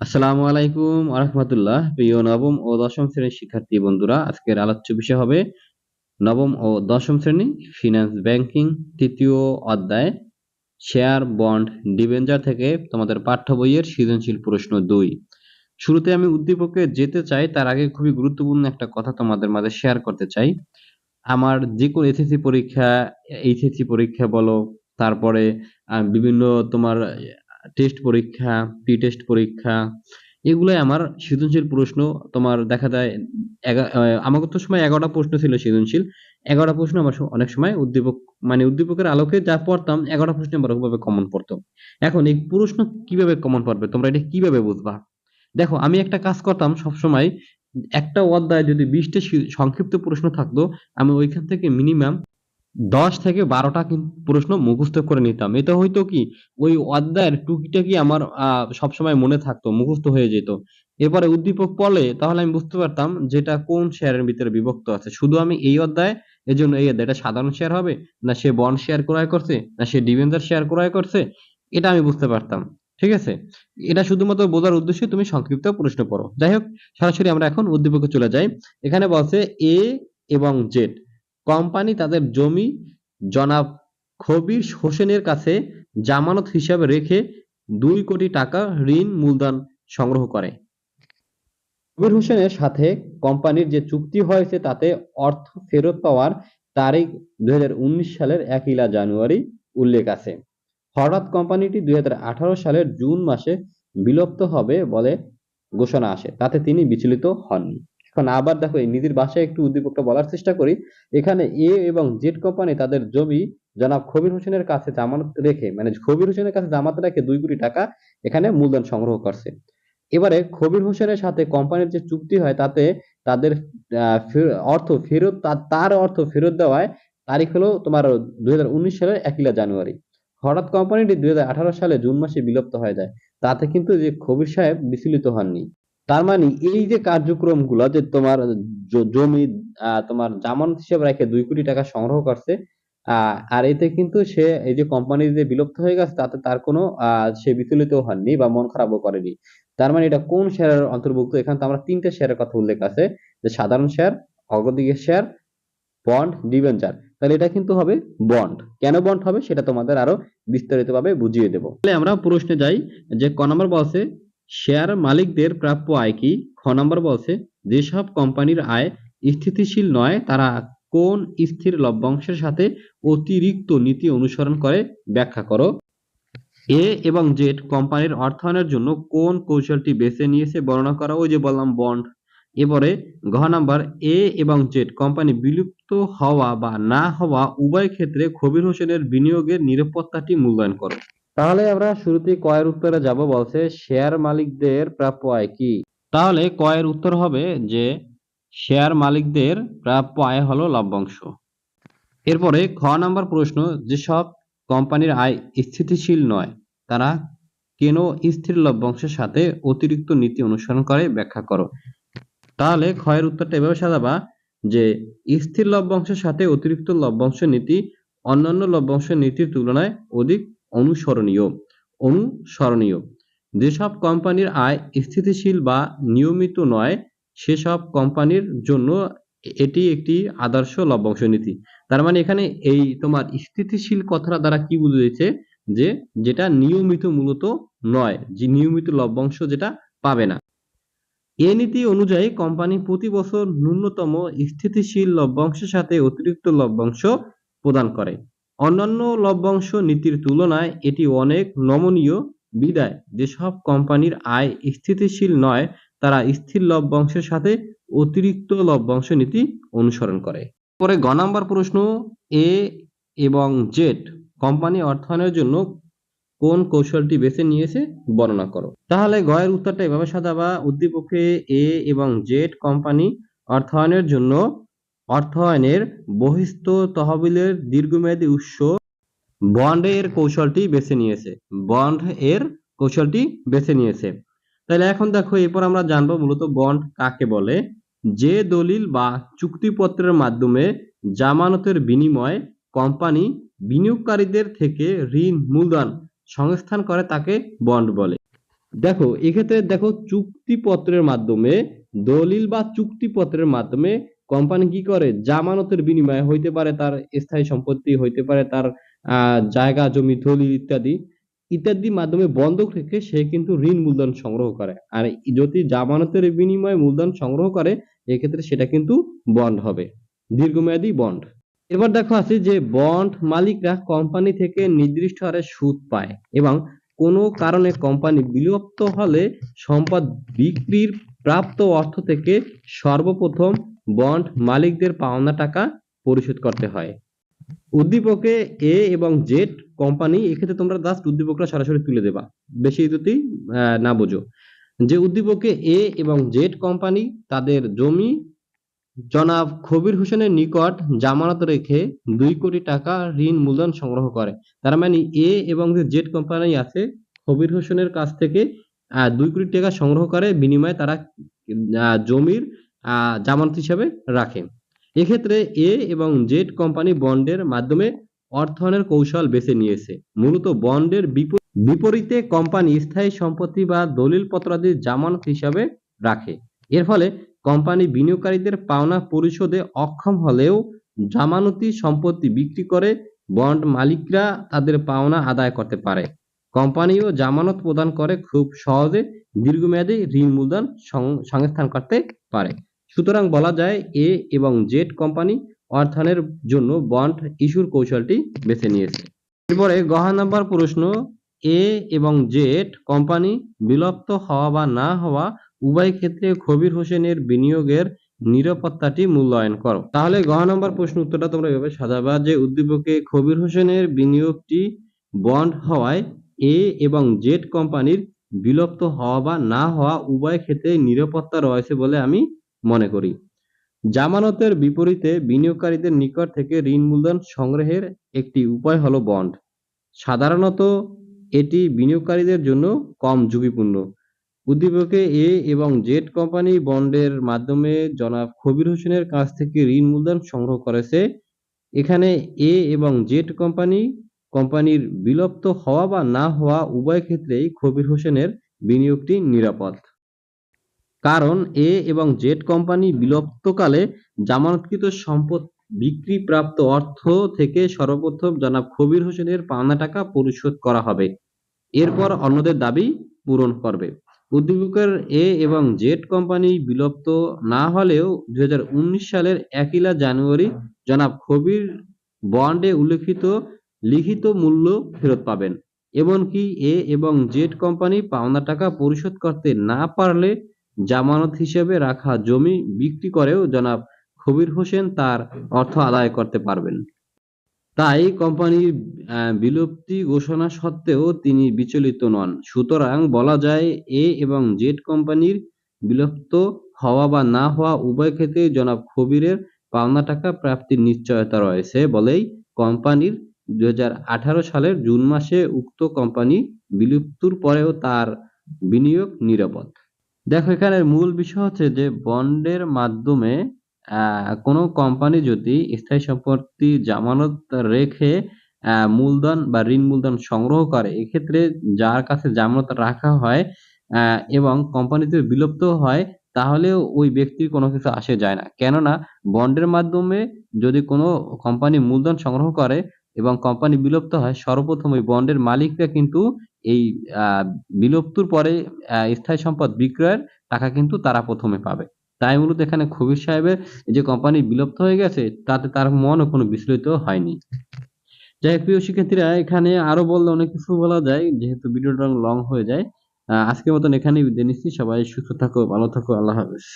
আসসালামু আলাইকুম আরহামতুল্লাহ। প্রিয় নবম ও দশম শ্রেণির শিক্ষার্থী বন্ধুরা, আজকের আলোচ্য বিষয় হবে নবম ও দশম শ্রেণি ফিনান্স ব্যাংকিং তৃতীয় অধ্যায় শেয়ার বন্ড ডিবেঞ্জার থেকে তোমাদের পাঠ্য বইয়ের সৃজনশীল প্রশ্ন দুই। শুরুতে আমি উদ্দীপকে যেতে চাই, তার আগে খুবই গুরুত্বপূর্ণ একটা কথা তোমাদের মাঝে শেয়ার করতে চাই। আমার যে কোনো এসএসসি পরীক্ষা এইচএসসি পরীক্ষা বলো, তারপরে বিভিন্ন তোমার টেস্ট পরীক্ষা প্রি টেস্ট পরীক্ষা, এগুলোই আমার সৃজনশীল প্রশ্ন। তোমার দেখা যায় আমাকে তো সময় এগারোটা প্রশ্ন ছিল সৃজনশীল। এগারোটা প্রশ্ন আমার অনেক সময় উদ্দীপক মানে উদ্দীপকের আলোকে যা পড়তাম, এগারোটা প্রশ্ন আমার ওভাবে কমন পড়তো এখন এই প্রশ্ন কীভাবে কমন পড়বে? তোমরা এটা কীভাবে বুঝবা? দেখো, আমি একটা কাজ করতাম সবসময়, একটা অধ্যায় যদি বিশটা সংক্ষিপ্ত প্রশ্ন থাকতো, আমি ওইখান থেকে মিনিমাম দশ থেকে বারোটা প্রশ্ন মুখস্থ করে নিতাম। এটা হয়তো কি, ওই অধ্যায়ের টুকিটাকি আমার সবসময় মনে থাকতো, মুখস্থ হয়ে যেত। এবারে উদ্দীপক পড়লে তাহলে আমি বুঝতে পারতাম যেটা কোন শেয়ারের ভিতরে বিভক্ত আছে। শুধু আমি এই অধ্যায় এর জন্য এই অধ্যায়টা সাধারণ শেয়ার হবে? না সে বন্ড শেয়ার ক্রয় করছে? না সে ডিবেঞ্জার শেয়ার ক্রয় করছে? এটা আমি বুঝতে পারতাম। ঠিক আছে? এটা শুধুমাত্র বোঝার উদ্দেশ্যে তুমি সংক্ষিপ্ত প্রশ্ন পড়ো। যাই হোক, সরাসরি আমরা এখন উদ্দীপকে চলে যাই। এখানে বলছে এ এবং জেড কোম্পানি তাদের জমি জনাব খবির হোসেনের কাছে জামানত হিসাবে রেখে দুই কোটি টাকা ঋণ মূলধন সংগ্রহ করে। কবির হোসেনের সাথে কোম্পানির যে চুক্তি হয়েছে তাতে অর্থ ফেরত পাওয়ার তারিখ দুই হাজার উনিশ সালের একইলা জানুয়ারি উল্লেখ আছে। হঠাৎ কোম্পানিটি দুই হাজার আঠারো সালের জুন মাসে বিলুপ্ত হবে বলে ঘোষণা আসে, তাতে তিনি বিচলিত হননি এখন আবার দেখো এই নিজের ভাষায় একটু উদ্দীপকটা বলার চেষ্টা করি। এখানে এ এবং জেড কোম্পানি তাদের জমি জনাব খবির হোসেনের কাছে জামানত রেখে মানে খবির হোসেনের কাছে জামানত রেখে দুই কোটি টাকা এখানে মূলধন সংগ্রহ করছে। এবারে খবির হোসেনের সাথে কোম্পানির যে চুক্তি হয়, তাতে তাদের অর্থ ফেরত তার অর্থ ফেরত দেওয়ায় তারিখ হলো তোমার দুই হাজার উনিশ সালের একইলা জানুয়ারি। হঠাৎ কোম্পানিটি দুই হাজার আঠারো সালে জুন মাসে বিলুপ্ত হয়ে যায়। তাতে কিন্তু যে খবির সাহেব বিচলিত হননি। তার মানে এই যে কার্যক্রম কার্যক্রমগুলো যে তোমার জমি তোমার জামানত হিসেবে রেখে দুই কোটি টাকা সংগ্রহ করছে আর এতে কিন্তু সে, এই যে কোম্পানি যে বিলুপ্ত হয়ে গেছে, তাতে তার কোনো সে বিচলিত হননি বা মন খারাপও করেনি। তার মানে এটা কোন শেয়ারের অন্তর্ভুক্ত? এখানে তো আমরা তিনটে শেয়ারের কথা উল্লেখ আছে, যে সাধারণ শেয়ার অগ্রদিকের শেয়ার বন্ড ডিভেঞ্চার তাহলে এটা কিন্তু হবে বন্ড কেন বন্ড হবে? সেটা তোমাদের আরও বিস্তারিতভাবে বুঝিয়ে দেবো। তাহলে আমরা প্রশ্নে যাই, যে ক নম্বর বলছে শেয়ার মালিকদের প্রাপ্য আয় কি? খ নম্বর বলছে, যেসব কোম্পানির আয় স্থিতিশীল নয়, তারা কোন স্থির লভ্যাংশের সাথে অতিরিক্ত নীতি অনুসরণ করে? ব্যাখ্যা করো। এ এবং জেড কোম্পানির অর্থায়নের জন্য কোন কৌশলটি বেছে নিয়েছে বর্ণনা করা? ওই যে বললাম বন্ড। এবারে ঘ নাম্বার, এ এবং জেড কোম্পানি বিলুপ্ত হওয়া বা না হওয়া উভয় ক্ষেত্রে খবির হোসেনের বিনিয়োগের নিরাপত্তাটি মূল্যায়ন করো। তাহলে আমরা শুরুতেই কয়ের উত্তরে যাব, বলছে শেয়ার মালিকদের প্রাপ্য আয় কি? তাহলে কয়ের উত্তর হবে যে শেয়ার মালিকদের প্রাপ্য আয় হলো লভ্যাংশ। এরপরে খ নাম্বার প্রশ্ন, যেসব কোম্পানির আয় স্থিতিশীল নয়, তারা কেন স্থির লভ্যাংশের সাথে অতিরিক্ত নীতি অনুসরণ করে, ব্যাখ্যা করো। তাহলে ক্ষয়ের উত্তরটা এভাবে সাজাবা যে স্থির লভ্যাংশের সাথে অতিরিক্ত লভ্যাংশ নীতি অন্যান্য লভ্যাংশ নীতির তুলনায় অধিক অনুসরণীয় অনুসরণীয়। যেসব কোম্পানির আয় স্থিতিশীল বা নিয়মিত নয়, সেসব কোম্পানির জন্য এটি একটি আদর্শ লভ্যাংশ নীতি। তার মানে এখানে এই তোমার স্থিতিশীল কথাটা দ্বারা কি বুঝেছে যে যেটা নিয়মিত মূলত নয়, যে নিয়মিত লভ্যাংশ যেটা পাবে না। এ নীতি অনুযায়ী কোম্পানি প্রতি বছর ন্যূনতম স্থিতিশীল লভ্যাংশের সাথে অতিরিক্ত লভ্যাংশ প্রদান করে। অন্যান্য লভ্যাংশ নীতির তুলনায় এটি অনেক নমনীয় বিদায়। যেসব কোম্পানির আয় স্থিতিশীল নয়, তারা স্থির লভ্যাংশের সাথে অতিরিক্ত লভ্যাংশ নীতি অনুসরণ করে। পরে গ নাম্বার প্রশ্ন, এ এবং জেড কোম্পানি অর্থায়নের জন্য কোন কৌশলটি বেছে নিয়েছে বর্ণনা করো। তাহলে গয়ের উত্তরটা এভাবে সাজাবা, উদ্দীপকে এ এবং জেড কোম্পানি অর্থায়নের জন্য অর্থায়নের বহিস্থ তহবিলের দীর্ঘমেয়াদী উৎস বন্ড এর কৌশলটি বেছে নিয়েছে। বন্ড এর কৌশলটি বেছে নিয়েছে। তাহলে এখন দেখো, এরপর আমরা জানব মূলত বন্ড কাকে বলে। যে দলিল বা চুক্তিপত্রের মাধ্যমে জামানতের বিনিময়ে কোম্পানি বিনিয়োগকারীদের থেকে ঋণ, মূলধন সংস্থান করে তাকে বন্ড বলে। দেখো, এক্ষেত্রে দেখো, চুক্তিপত্রের মাধ্যমে, দলিল বা চুক্তিপত্রের মাধ্যমে কোম্পানি কি করে? জামানতের বিনিময়ে হইতে পারে তার স্থায়ী সম্পত্তি, হইতে পারে তার জায়গা, জমি দলিল ইত্যাদি। ইত্যাদির মাধ্যমে বন্ধক রেখে সে কিন্তু ঋণ মূলধন সংগ্রহ করে। আর যদি জামানতের বিনিময়ে মূলধন সংগ্রহ করে, এক্ষেত্রে সেটা কিন্তু বন্ড হবে। দীর্ঘমেয়াদী বন্ড এবার দেখো আছে যে বন্ড মালিকরা কোম্পানি থেকে নির্দিষ্ট হারে সুদ পায় এবং কোনো কারণে কোম্পানি বিলুপ্ত হলে সম্পদ বিক্রির প্রাপ্ত অর্থ থেকে সর্বপ্রথম বন্ড মালিকদের পাওনা টাকা পরিশোধ করতে হয়। উদ্দীপকে এ এবং জেড কোম্পানি এক্ষেত্রে তোমরা জাস্ট উদ্দীপকটা সরাসরি তুলে দেবা। বেশি যদি না বোঝো। যে উদ্দীপকে এ এবং জেড কোম্পানি তাদের জমি জনাব খবির হোসেনের নিকট জামানত রেখে দুই কোটি টাকা ঋণ মূলধন সংগ্রহ করে। তার মানে এ এবং যে জেড কোম্পানি আছে, খবির হোসেনের কাছ থেকে দুই কোটি টাকা সংগ্রহ করে। বিনিময়ে তারা জমির জামানত হিসাবে রাখে এক্ষেত্রে এ এবং জেড কোম্পানি বন্ডের মাধ্যমে অর্থায়নের কৌশল বেছে নিয়েছে। মূলত বন্ডের বিপরীতে কোম্পানি স্থায়ী সম্পত্তি বা দলিল পত্রাদি জামানত হিসাবে রাখে। এর ফলে কোম্পানি বিনিয়োগকারীদের পাওনা পরিশোধে অক্ষম হলেও জামানতি সম্পত্তি বিক্রি করে বন্ড মালিকরা তাদের পাওনা আদায় করতে পারে। কোম্পানিও জামানত প্রদান করে খুব সহজে দীর্ঘমেয়াদী ঋণ মূলধন সংস্থান করতে পারে। সুতরাং বলা যায় এ এবং জেড কোম্পানি অর্থায়নের জন্য বন্ড ইস্যুর কৌশলটি বেছে নিয়েছে। এরপরে গহা নাম্বার প্রশ্ন এ এবং জেড কোম্পানি বিলুপ্ত হওয়া বা না হওয়া উভয় ক্ষেত্রে খবির হোসেনের বিনিয়োগের নিরাপত্তাটি মূল্যায়ন করো। তাহলে গহ নম্বর প্রশ্ন উত্তরটা তোমরা এভাবে সাজাবা যে উদ্দীপকে খবির হোসেনের বিনিয়োগটি বন্ড হওয়ায় এ এবং জেড কোম্পানির বিলুপ্ত হওয়া বা না হওয়া উভয় ক্ষেত্রে নিরাপত্তা রয়েছে বলে আমি মনে করি। জামানতের বিপরীতে বিনিয়োগকারীদের নিকট থেকে ঋণ মূলধন সংগ্রহের একটি উপায় হলো বন্ড। সাধারণত এটি বিনিয়োগকারীদের জন্য কম ঝুঁকিপূর্ণ। উদ্দীপকে এ এবং জেড কোম্পানি বন্ডের মাধ্যমে জনাব খবির হোসেনের কাছ থেকে ঋণ মূলধন সংগ্রহ করেছে। এখানে এ এবং জেড কোম্পানি, কোম্পানির বিলুপ্ত হওয়া বা না হওয়া উভয় ক্ষেত্রেই খবির হোসেনের বিনিয়োগটি নিরাপদ। কারণ এ এবং জেড কোম্পানি বিলুপ্তকালে জামানতকৃত সম্পদ বিক্রি প্রাপ্ত অর্থ থেকে সর্বপ্রথম জনাব খবির হোসেনের পাওনা টাকা পরিশোধ করা হবে। এরপর অন্যদের দাবি পূরণ করবে। উদ্দীপকের এ এবং জেড কোম্পানি বিলুপ্ত না হলেও দুই হাজার উনিশ সালের একইলা জানুয়ারি জনাব খবির বন্ডে উল্লেখিত লিখিত মূল্য ফেরত পাবেন। এমনকি এ এবং জেড কোম্পানি পাওনা টাকা পরিশোধ করতে না পারলে জামানত হিসেবে রাখা জমি বিক্রি করেও জনাব খবির হোসেন তার অর্থ আদায় করতে পারবেন। তাই কোম্পানির বিলুপ্তি ঘোষণা সত্ত্বেও তিনি বিচলিত নন। সুতরাং বলা যায়, এ এবং জেড কোম্পানির বিলুপ্ত হওয়া বা না হওয়া উভয় ক্ষেত্রে জনাব খবিরের পাওনা টাকা প্রাপ্তির নিশ্চয়তা রয়েছে বলেই কোম্পানির দুই হাজার আঠারো সালের জুন মাসে উক্ত কোম্পানি বিলুপ্তির পরেও তার বিনিয়োগ নিরাপদ। দেখো এখানে মূল বিষয় হচ্ছে যে বন্ডের মাধ্যমে আহ, কোনো কোম্পানি যদি স্থায়ী সম্পত্তি জামানত রেখে মূলধন বা ঋণ মূলধন সংগ্রহ করে এক্ষেত্রে যার কাছে জামানত রাখা হয় আহ, এবং কোম্পানি যদি বিলুপ্ত হয় তাহলে ওই ব্যক্তির কোনো কিছু আসে যায় না। কেননা বন্ডের মাধ্যমে যদি কোনো কোম্পানি মূলধন সংগ্রহ করে এবং কোম্পানি বিলুপ্ত হয় সর্বপ্রথম ওই বন্ডের মালিকরা কিন্তু এই বিলুপ্তির পরে স্থায়ী সম্পদ বিক্রয়ের টাকা কিন্তু তারা প্রথমে পাবে। তাই মূলত এখানে খবির সাহেবের যে কোম্পানি বিলুপ্ত হয়ে গেছে, তাতে তার মনও কোনো বিচলিত হয়নি। যাই হোক, প্রিয় শিক্ষার্থীরা, এখানে আরও বললে অনেক কিছু বলা যায়, যেহেতু ভিডিওটা লং হয়ে যায়। আজকের মতন এখানেই বিদায় নিচ্ছি। সবাই সুস্থ থাকো, ভালো থাকো, আল্লাহ হাফেজ।